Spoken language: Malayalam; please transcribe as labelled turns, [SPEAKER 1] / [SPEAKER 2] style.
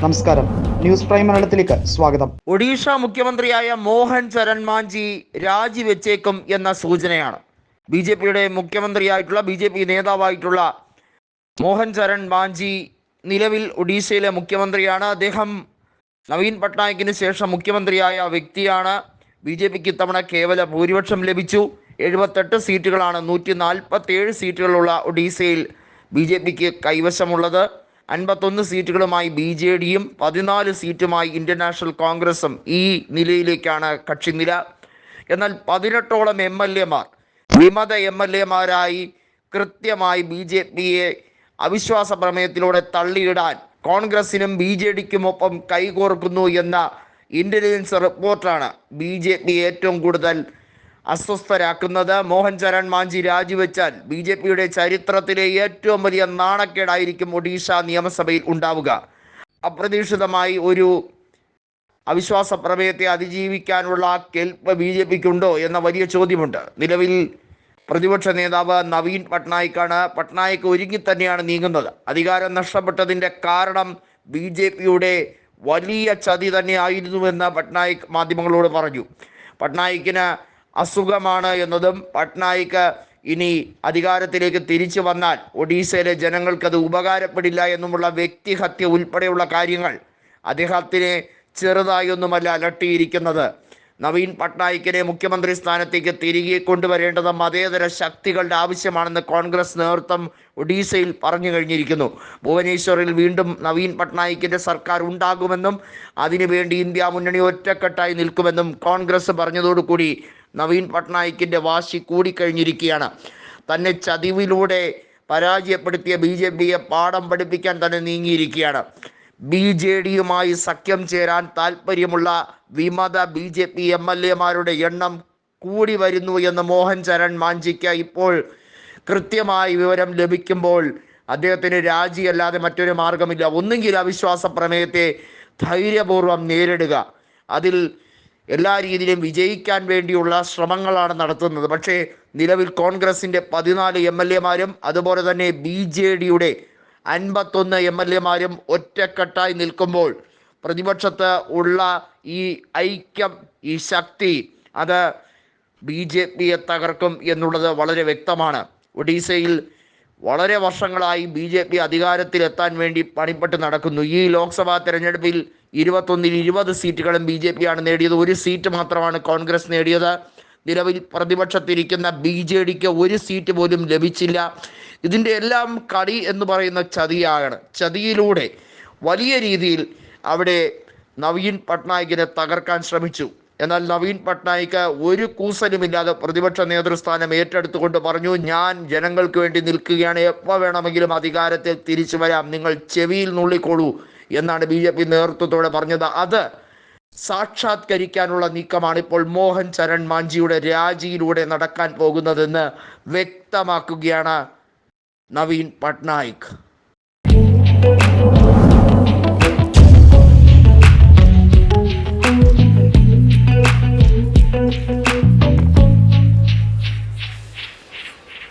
[SPEAKER 1] നമസ്കാരം. ന്യൂസ് പ്രൈം മലയാളത്തിലേക്ക് സ്വാഗതം.
[SPEAKER 2] ഒഡീഷ മുഖ്യമന്ത്രിയായ മോഹൻ ചരൺ മാഞ്ചി രാജിവെച്ചേക്കും എന്ന സൂചനയാണ്. ബി ജെ പിയുടെ മുഖ്യമന്ത്രിയായിട്ടുള്ള ബി ജെ പി നേതാവായിട്ടുള്ള മോഹൻ ചരൺ മാഞ്ചി നിലവിൽ ഒഡീഷയിലെ മുഖ്യമന്ത്രിയാണ്. അദ്ദേഹം നവീൻ പട്നായിക്കിന് ശേഷം മുഖ്യമന്ത്രിയായ വ്യക്തിയാണ്. ബി ജെ പിക്ക് ഇത്തവണ കേവല ഭൂരിപക്ഷം ലഭിച്ചു. എഴുപത്തെട്ട് സീറ്റുകളാണ് നൂറ്റി നാൽപ്പത്തി ഏഴ് സീറ്റുകളുള്ള ഒഡീഷയിൽ ബി ജെ പിക്ക് കൈവശമുള്ളത്. അൻപത്തൊന്ന് സീറ്റുകളുമായി ബി ജെ ഡിയും പതിനാല് സീറ്റുമായി ഇന്ത്യൻ നാഷണൽ കോൺഗ്രസും ഈ നിലയിലേക്കാണ് കക്ഷിനില എന്നാൽ പതിനെട്ടോളം എം എൽ എമാർ വിമത എം എൽ എമാരായി കൃത്യമായി ബി ജെ പിയെ അവിശ്വാസ പ്രമേയത്തിലൂടെ തള്ളിയിടാൻ കോൺഗ്രസിനും ബി ജെ ഡിക്കുമൊപ്പം കൈകോർക്കുന്നു എന്ന ഇന്റലിജൻസ് റിപ്പോർട്ടാണ് ബി ജെ പി ഏറ്റവും കൂടുതൽ അസ്വസ്ഥരാക്കുന്നത് മോഹൻ ചരൺ മാഞ്ചി രാജിവെച്ചാൽ ബി ജെ പിയുടെ ചരിത്രത്തിലെ ഏറ്റവും വലിയ നാണക്കേടായിരിക്കും ഒഡീഷ നിയമസഭയിൽ ഉണ്ടാവുക. അപ്രതീക്ഷിതമായി ഒരു അവിശ്വാസ പ്രമേയത്തെ അതിജീവിക്കാനുള്ള കെൽപ്പ് ബി ജെ പിക്കുണ്ടോ എന്ന വലിയ ചോദ്യമുണ്ട്. നിലവിൽ പ്രതിപക്ഷ നേതാവ് നവീൻ പട്നായിക്കാണ്. പട്നായിക്ക് ഒരുങ്ങി തന്നെയാണ് നീങ്ങുന്നത്. അധികാരം നഷ്ടപ്പെട്ടതിന്റെ കാരണം ബി ജെ പിയുടെ വലിയ ചതി തന്നെയായിരുന്നുവെന്ന് പട്നായിക് മാധ്യമങ്ങളോട് പറഞ്ഞു. പട്നായിക്കിന് അസുഖമാണ് എന്നതും പട്നായിക്ക് ഇനി അധികാരത്തിലേക്ക് തിരിച്ചു വന്നാൽ ഒഡീസയിലെ ജനങ്ങൾക്കത് ഉപകാരപ്പെടില്ല എന്നുമുള്ള വ്യക്തിഹത്യ ഉൾപ്പെടെയുള്ള കാര്യങ്ങൾ അദ്ദേഹത്തിനെ ചെറുതായൊന്നുമല്ല അലട്ടിയിരിക്കുന്നത്. നവീൻ പട്നായിക്കിനെ മുഖ്യമന്ത്രി സ്ഥാനത്തേക്ക് തിരികെ കൊണ്ടുവരേണ്ടത് മതേതര ശക്തികളുടെ ആവശ്യമാണെന്ന് കോൺഗ്രസ് നേതൃത്വം ഒഡീസയിൽ പറഞ്ഞു കഴിഞ്ഞിരിക്കുന്നു. ഭുവനേശ്വറിൽ വീണ്ടും നവീൻ പട്നായിക്കിന്റെ സർക്കാർ ഉണ്ടാകുമെന്നും അതിനുവേണ്ടി ഇന്ത്യ മുന്നണി ഒറ്റക്കെട്ടായി നിൽക്കുമെന്നും കോൺഗ്രസ് പറഞ്ഞതോടുകൂടി നവീൻ പട്നായിക്കിന്റെ വാശി കൂടിക്കഴിഞ്ഞിരിക്കുകയാണ്. തന്നെ ചതിവിലൂടെ പരാജയപ്പെടുത്തിയ ബി ജെ പിയെ പാഠം പഠിപ്പിക്കാൻ തന്നെ നീങ്ങിയിരിക്കുകയാണ്. ബി ജെ ഡിയുമായി സഖ്യം ചേരാൻ താല്പര്യമുള്ള വിമത B J P M L എമാരുടെ എണ്ണം കൂടി വരുന്നു എന്ന് മോഹൻ ചരൺ മാഞ്ചിക്ക് ഇപ്പോൾ കൃത്യമായി വിവരം ലഭിക്കുമ്പോൾ അദ്ദേഹത്തിന് രാജിയല്ലാതെ മറ്റൊരു മാർഗമില്ല. ഒന്നുകിൽ അവിശ്വാസ പ്രമേയത്തെ ധൈര്യപൂർവം നേരിടുക. അതിൽ എല്ലാ രീതിയിലും വിജയിക്കാൻ വേണ്ടിയുള്ള ശ്രമങ്ങളാണ് നടത്തുന്നത്. പക്ഷേ നിലവിൽ കോൺഗ്രസിന്റെ പതിനാല് എം എൽ എമാരും അതുപോലെ തന്നെ ബി ജെ ഡിയുടെ അൻപത്തൊന്ന് എം എൽ എമാരും ഒറ്റക്കെട്ടായി നിൽക്കുമ്പോൾ പ്രതിപക്ഷത്ത് ഉള്ള ഈ ഐക്യം ഈ ശക്തി അത് ബി ജെ പിയെ തകർക്കും എന്നുള്ളത് വളരെ വ്യക്തമാണ്. ഒഡീസയിൽ വളരെ വർഷങ്ങളായി ബി ജെ പി അധികാരത്തിലെത്താൻ വേണ്ടി പണിപ്പെട്ട് നടക്കുന്നു. ഈ ലോക്സഭാ തെരഞ്ഞെടുപ്പിൽ ഇരുപത്തൊന്നിൽ ഇരുപത് സീറ്റുകളും ബി ജെ പിയാണ് നേടിയത്. ഒരു സീറ്റ് മാത്രമാണ് കോൺഗ്രസ് നേടിയത്. നിലവിൽ പ്രതിപക്ഷത്തിരിക്കുന്ന ബി ജെ ഡിക്ക് ഒരു സീറ്റ് പോലും ലഭിച്ചില്ല. ഇതിന്റെ എല്ലാം കളി എന്ന് പറയുന്ന ചതിയാണ്. ചതിയിലൂടെ വലിയ രീതിയിൽ അവിടെ നവീൻ പട്നായിക്കിനെ തകർക്കാൻ ശ്രമിച്ചു. എന്നാൽ നവീൻ പട്നായിക്ക് ഒരു കൂസലുമില്ലാതെ പ്രതിപക്ഷ നേതൃസ്ഥാനം ഏറ്റെടുത്തുകൊണ്ട് പറഞ്ഞു ഞാൻ ജനങ്ങൾക്ക് വേണ്ടി നിൽക്കുകയാണ്. എപ്പോൾ വേണമെങ്കിലും അധികാരത്തിൽ തിരിച്ചു വരാം. നിങ്ങൾ ചെവിയിൽ നുള്ളിക്കോളൂ എന്നാണ് ബി നേതൃത്വത്തോടെ പറഞ്ഞത്. അത് സാക്ഷാത്കരിക്കാനുള്ള നീക്കമാണ് ഇപ്പോൾ മോഹൻ ചരൺ മാഞ്ചിയുടെ രാജിയിലൂടെ നടക്കാൻ പോകുന്നതെന്ന് വ്യക്തമാക്കുകയാണ് നവീൻ പട്നായിക്.